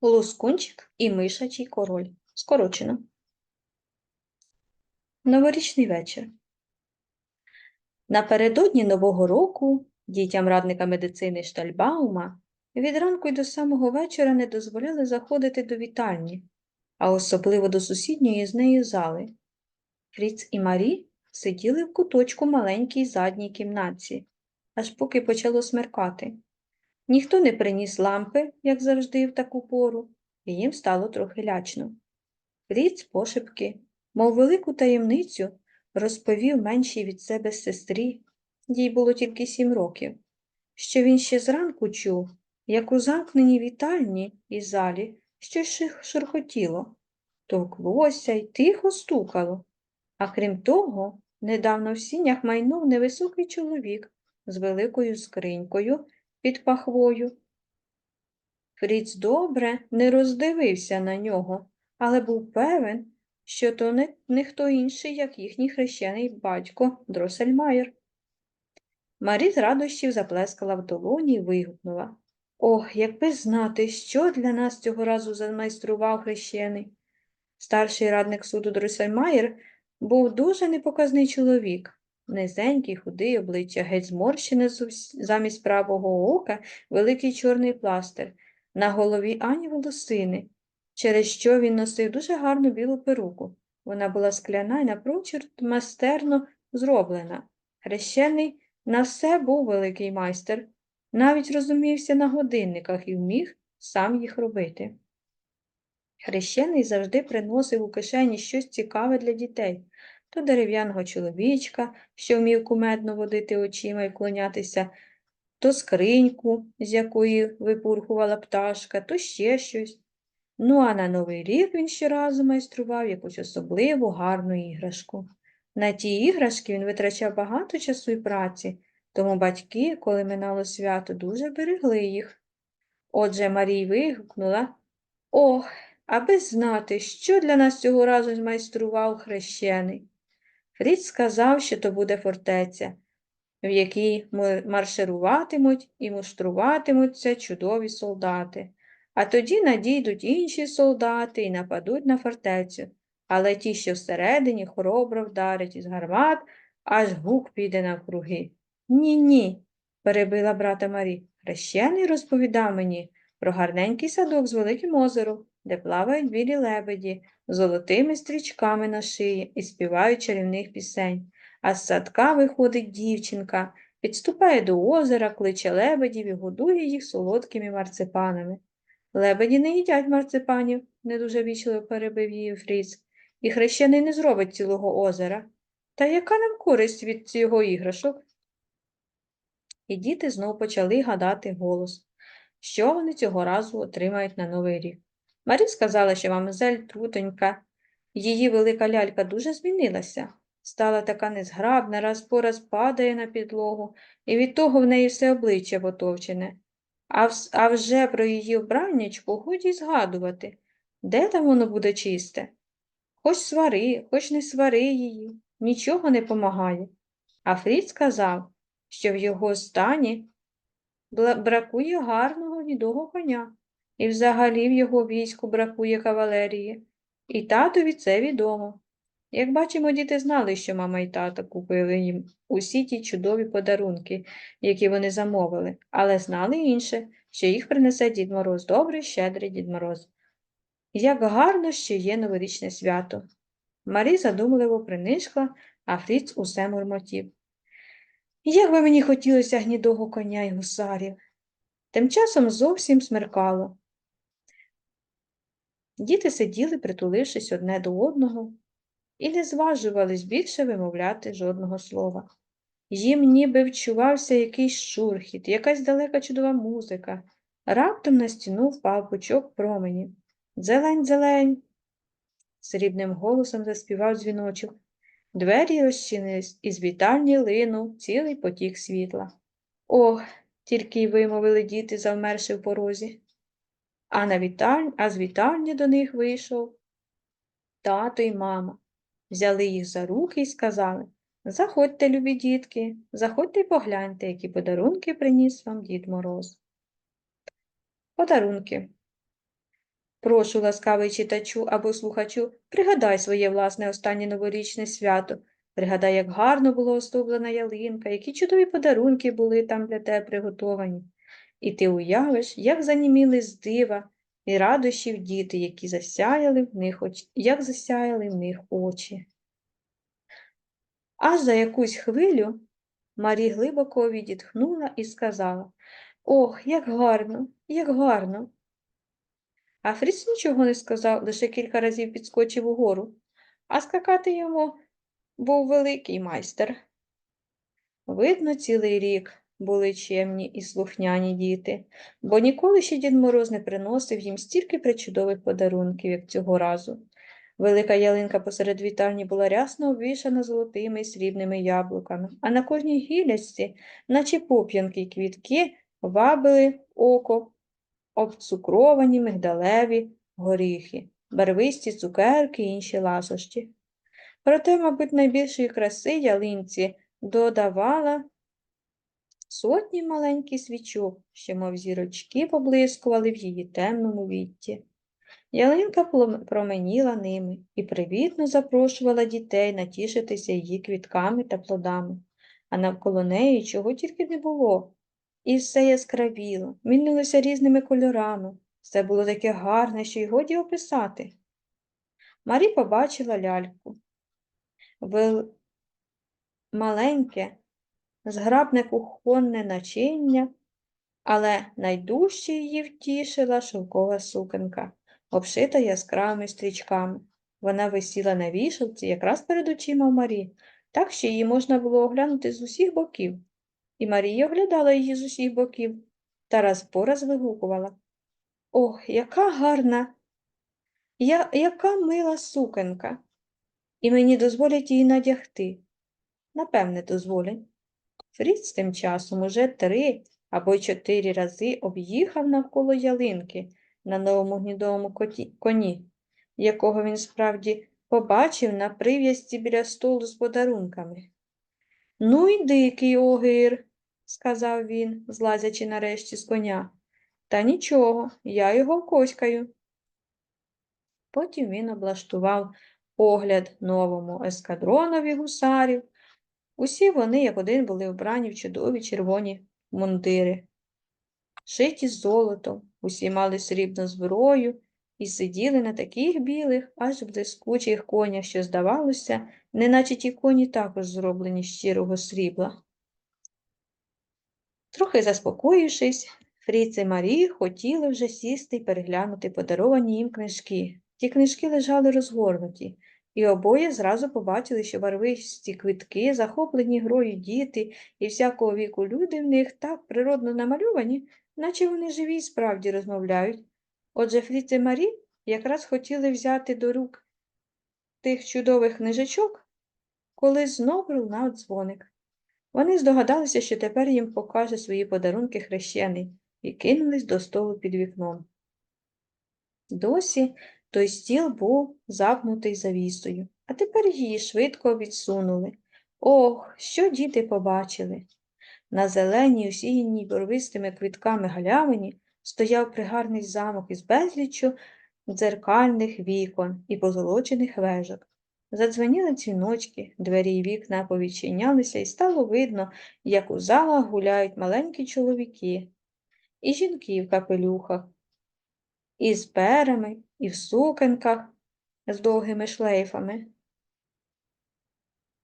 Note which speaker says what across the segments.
Speaker 1: Лускунчик і мишачий король. Скорочено. Новорічний вечір. Напередодні Нового року дітям радника медицини Штальбаума від ранку й до самого вечора не дозволяли заходити до вітальні, а особливо до сусідньої з нею зали. Фріц і Марі сиділи в куточку маленькій задній кімнатці, аж поки почало смеркати. Ніхто не приніс лампи, як завжди, в таку пору, і їм стало трохи лячно. Фріц пошепки, мов велику таємницю, розповів меншій від себе сестрі, їй було тільки сім років, що він ще зранку чув, як у замкненій вітальні і залі щось шурхотіло, товклося й тихо стукало. А крім того, недавно в сінях майнув невисокий чоловік з великою скринькою під пахвою. Фріц добре не роздивився на нього, але був певен, що то не, не хто інший, як їхній хрещений батько Дросельмайер. Марі з радощів заплескала в долоні і вигукнула. Ох, якби знати, що для нас цього разу замайстрував хрещений. Старший радник суду Дросельмайер був дуже непоказний чоловік. Низенький, худий, обличчя геть зморщене замість правого ока великий чорний пластир, на голові ані волосини, через що він носив дуже гарну білу перуку. Вона була скляна й напрочуд майстерно зроблена. Хрещений на все був великий майстер, навіть розумівся на годинниках і вміг сам їх робити. Хрещений завжди приносив у кишені щось цікаве для дітей то дерев'яного чоловічка, що вмів кумедно водити очима і вклонятися, то скриньку, з якої випурхувала пташка, то ще щось. Ну, а на Новий рік він щоразу майстрував якусь особливу гарну іграшку. На ті іграшки він витрачав багато часу і праці, тому батьки, коли минало свято, дуже берегли їх. Отже, Марій вигукнула Ох, аби знати, що для нас цього разу змайстрував хрещений. Фріц сказав, що то буде фортеця, в якій маршируватимуть і муштруватимуться чудові солдати. А тоді надійдуть інші солдати і нападуть на фортецю, але ті, що всередині, хоробро вдарять із гармат, аж гук піде навкруги. Ні, ні, перебила брата Марі. Хрещений розповідав мені про гарненький садок з великим озером, де плавають білі лебеді, з золотими стрічками на шиї і співають чарівних пісень. А з садка виходить дівчинка, підступає до озера, кличе лебедів і годує їх солодкими марципанами. Лебеді не їдять марципанів, не дуже вічливо перебив її Фріц, і хрещений не зробить цілого озера. Та яка нам користь від цього іграшок? І діти знов почали гадати голос, що вони цього разу отримають на Новий рік. Марі сказала, що мамзель Трутонька, її велика лялька дуже змінилася, стала така незграбна, раз по раз падає на підлогу, і від того в неї все обличчя потовчене. А, вс- а вже про її вбраннячку годі згадувати, де там воно буде чисте. Хоч свари, хоч не свари її, нічого не помагає. А Фрід сказав, що в його стані бракує гарного відого коня, і взагалі в його війську бракує кавалерії. І татові це відомо. Як бачимо, діти знали, що мама і тато купили їм усі ті чудові подарунки, які вони замовили, але знали інше, що їх принесе Дід Мороз, добрий, щедрий Дід Мороз. Як гарно, що є новорічне свято. Марі задумливо принишкла, а Фріц усе мурмотів. Як би мені хотілося гнідого коня й гусарів. Тим часом зовсім смеркало. Діти сиділи, притулившись одне до одного, і не зважувались більше вимовляти жодного слова. Їм ніби вчувався якийсь шурхіт, якась далека чудова музика. Раптом на стіну впав пучок променів. Зелень, зелень. срібним голосом заспівав дзвіночок. Двері розчинились, і з вітальні линув цілий потік світла. Ох, тільки й вимовили діти, завмерши в порозі. А, на віталь... а з вітальні до них вийшов тато й мама. Взяли їх за руки і сказали Заходьте, любі дітки, заходьте й погляньте, які подарунки приніс вам Дід Мороз. Подарунки. Прошу, ласкавий читачу або слухачу, пригадай своє власне останнє новорічне свято. Пригадай, як гарно була оздоблена ялинка, які чудові подарунки були там для тебе приготовані. І ти уявиш, як заніміли з дива і радощів діти, які засяяли в них оч... як засяяли в них очі. Аж за якусь хвилю Марі глибоко відітхнула і сказала Ох, як гарно, як гарно. А Фріц нічого не сказав, лише кілька разів підскочив угору, а скакати йому був великий майстер. Видно, цілий рік були чемні і слухняні діти, бо ніколи ще Дід Мороз не приносив їм стільки причудових подарунків, як цього разу. Велика ялинка посеред вітальні була рясно обвішана золотими і срібними яблуками, а на кожній гілячці, наче поп'янки й квітки, вабили око обцукровані мигдалеві горіхи, барвисті цукерки і інші ласощі. Проте, мабуть, найбільшої краси ялинці додавала сотні маленьких свічок, що, мов зірочки, поблискували в її темному вітті. Ялинка променіла ними і привітно запрошувала дітей натішитися її квітками та плодами, а навколо неї чого тільки не було. І все яскравіло, мінилося різними кольорами. Все було таке гарне, що й годі описати. Марі побачила ляльку. Вел... Маленьке, зграбне кухонне начиння, але найдужче її втішила шовкова сукенка, обшита яскравими стрічками. Вона висіла на вішалці якраз перед очима Марі, так що її можна було оглянути з усіх боків. І Марія оглядала її з усіх боків та раз по раз вигукувала. Ох, яка гарна, я, яка мила сукенка. І мені дозволять її надягти. Напевне, дозволять. Фріц тим часом уже три або й чотири рази об'їхав навколо ялинки на новому гнідовому коні, якого він справді побачив на прив'язці біля столу з подарунками. Ну й дикий огир, сказав він, злазячи нарешті з коня. Та нічого, я його вкоськаю. Потім він облаштував огляд новому ескадронові гусарів. Усі вони, як один, були вбрані в чудові червоні мундири, шиті золотом, усі мали срібну зброю і сиділи на таких білих, аж блискучих конях, що, здавалося, неначе ті коні також зроблені з щирого срібла. Трохи заспокоївшись, Фріц і Марі хотіли вже сісти і переглянути подаровані їм книжки. Ті книжки лежали розгорнуті, і обоє зразу побачили, що барвисті квитки, захоплені грою діти і всякого віку люди в них так природно намальовані, наче вони живі й справді розмовляють. Отже, Фріц і Марі якраз хотіли взяти до рук тих чудових книжечок, коли знов лунав дзвоник. Вони здогадалися, що тепер їм покаже свої подарунки хрещений, і кинулись до столу під вікном. Досі той стіл був запнутий завісою, а тепер її швидко відсунули. Ох, що діти побачили! На зеленій, усіяній борвистими квітками галявині стояв пригарний замок із безліччю дзеркальних вікон і позолочених вежок. Задзвеніли дзвіночки, двері й вікна повідчинялися, і стало видно, як у залах гуляють маленькі чоловіки, і жінки в капелюхах, і з перами, і в сукенках з довгими шлейфами.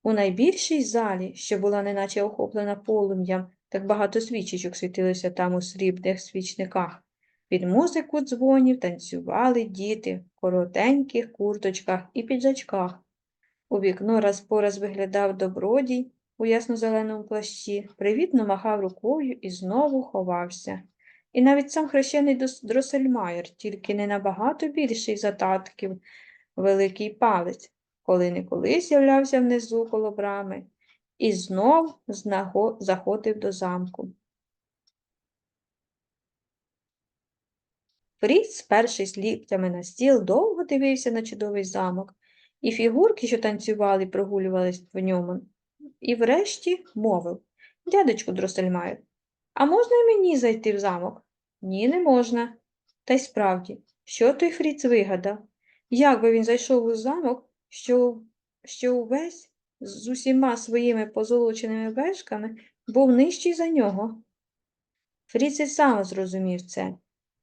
Speaker 1: У найбільшій залі, що була неначе охоплена полум'ям, так багато свічечок світилося там у срібних свічниках. Під музику дзвонів танцювали діти в коротеньких курточках і піджачках. У вікно раз по раз виглядав добродій у ясно-зеленому плащі, привітно махав рукою і знову ховався. І навіть сам хрещений Дросельмайер, тільки не набагато більший за татків, великий палець, коли неколи з'являвся внизу коло брами, і знов заходив до замку. Фріц, спершись ліктями на стіл, довго дивився на чудовий замок, і фігурки, що танцювали, прогулювались в ньому, і врешті мовив Дядечку Дросельмайер, а можна й мені зайти в замок? Ні, не можна. Та й справді, Що той Фріц вигадав? Як би він зайшов у замок, що, що увесь з усіма своїми позолоченими вежками був нижчий за нього? Фріц і сам зрозумів це.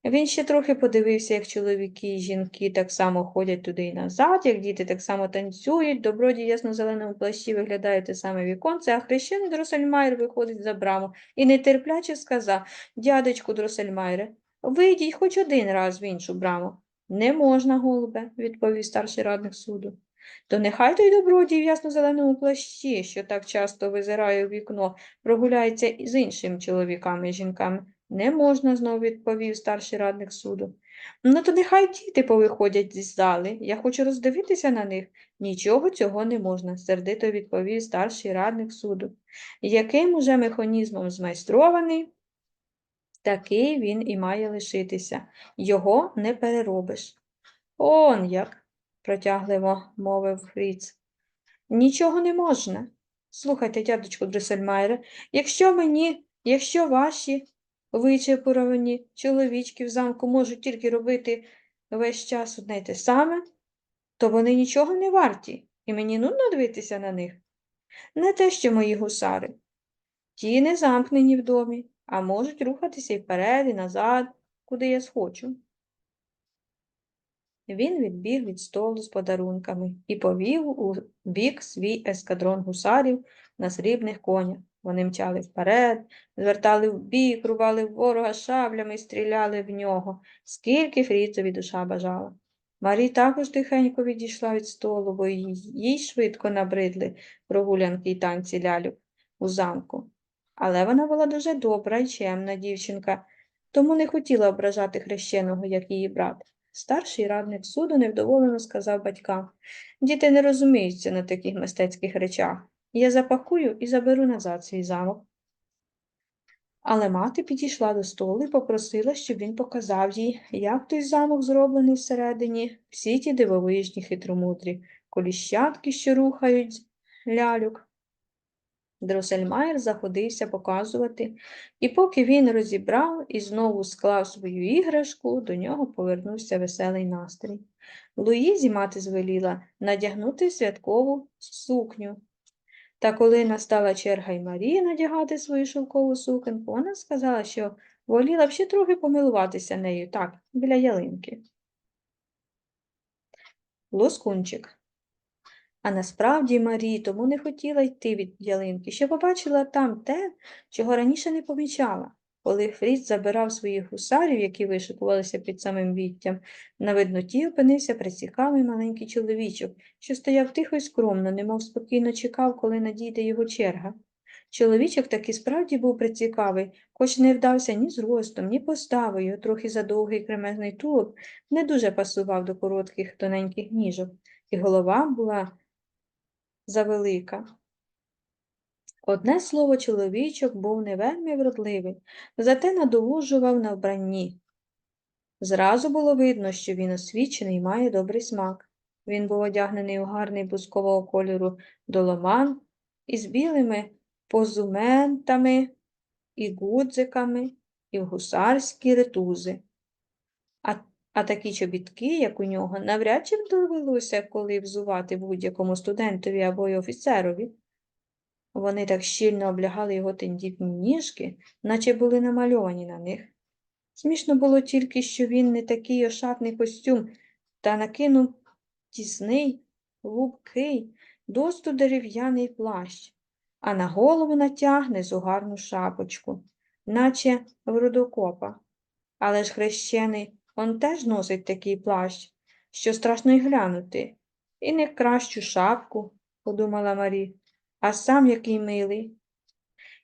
Speaker 1: Він ще трохи подивився, як чоловіки і жінки так само ходять туди і назад, як діти так само танцюють, добродій ясно-зеленому плащі виглядає те саме віконце, а хрещений Дросельмайер виходить за браму і нетерпляче сказав, дядечку Дросельмайре, вийдіть хоч один раз в іншу браму. Не можна, голубе, відповів старший радник суду. То нехай той добродій в ясно-зеленому плащі, що так часто визирає у вікно, прогуляється з іншими чоловіками і жінками. Не можна, знову відповів старший радник суду. Ну, то нехай діти повиходять зі зали. Я хочу роздивитися на них. Нічого цього не можна, сердито відповів старший радник суду. Яким уже механізмом змайстрований, такий він і має лишитися. Його не переробиш. Он як, протягливо мовив Фріц. Нічого не можна. Слухайте, дядечку Дресельмайре, якщо мені, якщо ваші вичепуровані чоловічки в замку можуть тільки робити весь час одне й те саме, то вони нічого не варті, і мені нудно дивитися на них. Не те, що мої гусари. Ті не замкнені в домі, а можуть рухатися і вперед, і назад, куди я схочу. Він відбіг від столу з подарунками і повів у бік свій ескадрон гусарів на срібних конях. Вони мчали вперед, звертали в бік, рубали ворога шаблями і стріляли в нього, скільки Фріцеві душа бажала. Марі також тихенько відійшла від столу, бо їй, швидко набридли прогулянки й танці ляльок у замку. Але вона була дуже добра і чемна дівчинка, тому не хотіла ображати хрещеного, як її брат. Старший радник суду невдоволено сказав батькам Діти не розуміються на таких мистецьких речах. Я запакую і заберу назад свій замок. Але мати підійшла до столу і попросила, щоб він показав їй, як той замок зроблений всередині, всі ті дивовижні хитромудрі, коліщатки, що рухають ляльок. Дросельмайер заходився показувати, і поки він розібрав і знову склав свою іграшку, до нього повернувся веселий настрій. Луїзі мати звеліла надягнути святкову сукню. Та коли настала черга й Марії надягати свою шовкову сукенку, вона сказала, що воліла б ще трохи помилуватися нею так, біля ялинки. Лоскунчик. А насправді Марії тому не хотіла йти від ялинки, що побачила там те, чого раніше не помічала. Коли Фріц забирав своїх гусарів, які вишикувалися під самим віттям, на видноті опинився прицікавий маленький чоловічок, що стояв тихо й скромно, немов спокійно чекав, коли надійде його черга. Чоловічок таки справді був прицікавий, хоч не вдався ні зростом, ні поставою, трохи задовгий кремезний тулуб не дуже пасував до коротких тоненьких ніжок, і голова була завелика. Одне слово, чоловічок був не вельми вродливий, зате надолужував на вбранні. Зразу було видно, що він освічений і має добрий смак. Він був одягнений у гарний бускового кольору доломан із білими позументами і гудзиками, і гусарські ретузи. А, а такі чобітки, як у нього, навряд чи довелося коли взувати будь-якому студентові або й офіцерові. Вони так щільно облягали його тендітні ніжки, наче були намальовані на них. Смішно було тільки, що він не такий ошатний костюм, та накинув тісний, лубкий, досту дерев'яний плащ, а на голову натягне зугарну шапочку, наче в рудокопа. Але ж хрещений он теж носить такий плащ, що страшно й глянути, і не кращу шапку, подумала Марі а сам який милий.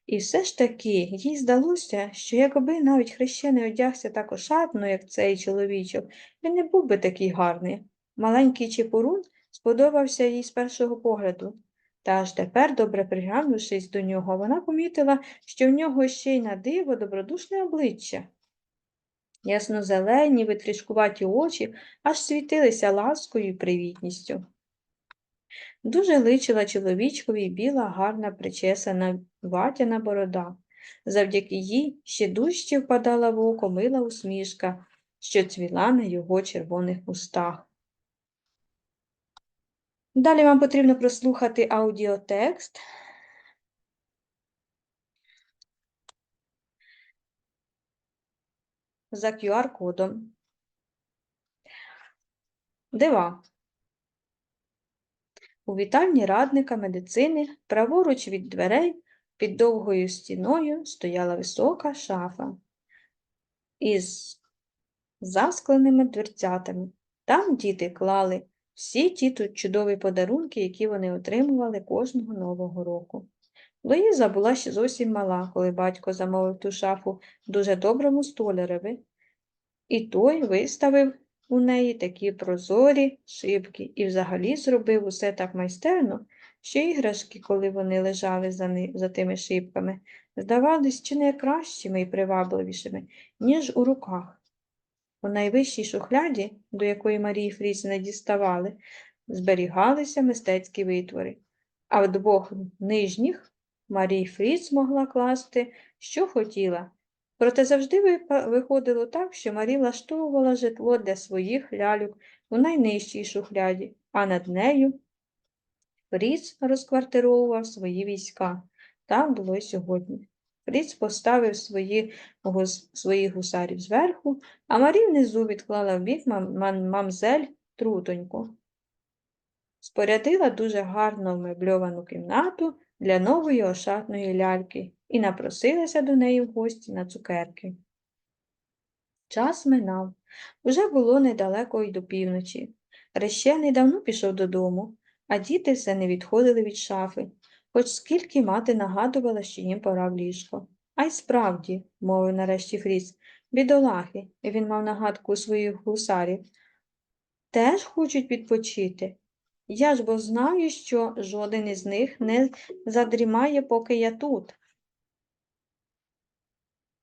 Speaker 1: І все ж таки їй здалося, що якби навіть хрещений одягся так ошатно, як цей чоловічок, він не був би такий гарний. Маленький чепурун сподобався їй з першого погляду. Та аж тепер, добре приглянувшись до нього, вона помітила, що в нього ще й на диво добродушне обличчя. Ясно-зелені, витрішкуваті очі аж світилися ласкою і привітністю. Дуже личила чоловічкові біла, гарна причесана ватяна борода. Завдяки їй ще дужче впадала в око мила усмішка, що цвіла на його червоних устах. Далі вам потрібно прослухати аудіотекст. За QR-кодом. Дива. У вітальні радника медицини праворуч від дверей під довгою стіною стояла висока шафа із заскленими дверцятами. Там діти клали всі ті тут чудові подарунки, які вони отримували кожного Нового року. Луїза була ще зовсім мала, коли батько замовив ту шафу дуже доброму столярові, і той виставив у неї такі прозорі шибки і взагалі зробив усе так майстерно, що іграшки, коли вони лежали за, ни- за тими шибками, здавались чи не кращими і привабливішими, ніж у руках. У найвищій шухляді, до якої Марії Фріц не діставали, зберігалися мистецькі витвори, а в двох нижніх Марії Фріц могла класти, що хотіла. Проте завжди виходило так, що Марі влаштовувала житло для своїх ляльок у найнижчій шухляді, а над нею Фріц розквартировував свої війська. Так було й сьогодні. Фріц поставив свої, гус- своїх гусарів зверху, а Марі внизу відклала вбік мам, мам, мамзель трутоньку. Спорядила дуже гарно вмебльовану кімнату для нової ошатної ляльки і напросилася до неї в гості на цукерки. Час минав. Уже було недалеко й до півночі. Рещений давно пішов додому, а діти все не відходили від шафи, хоч скільки мати нагадувала, що їм пора в ліжко. А й справді, мовив нарешті Фріц, бідолахи, він мав нагадку у своїх гусарів, теж хочуть відпочити. Я ж бо знаю, що жоден із них не задрімає, поки я тут,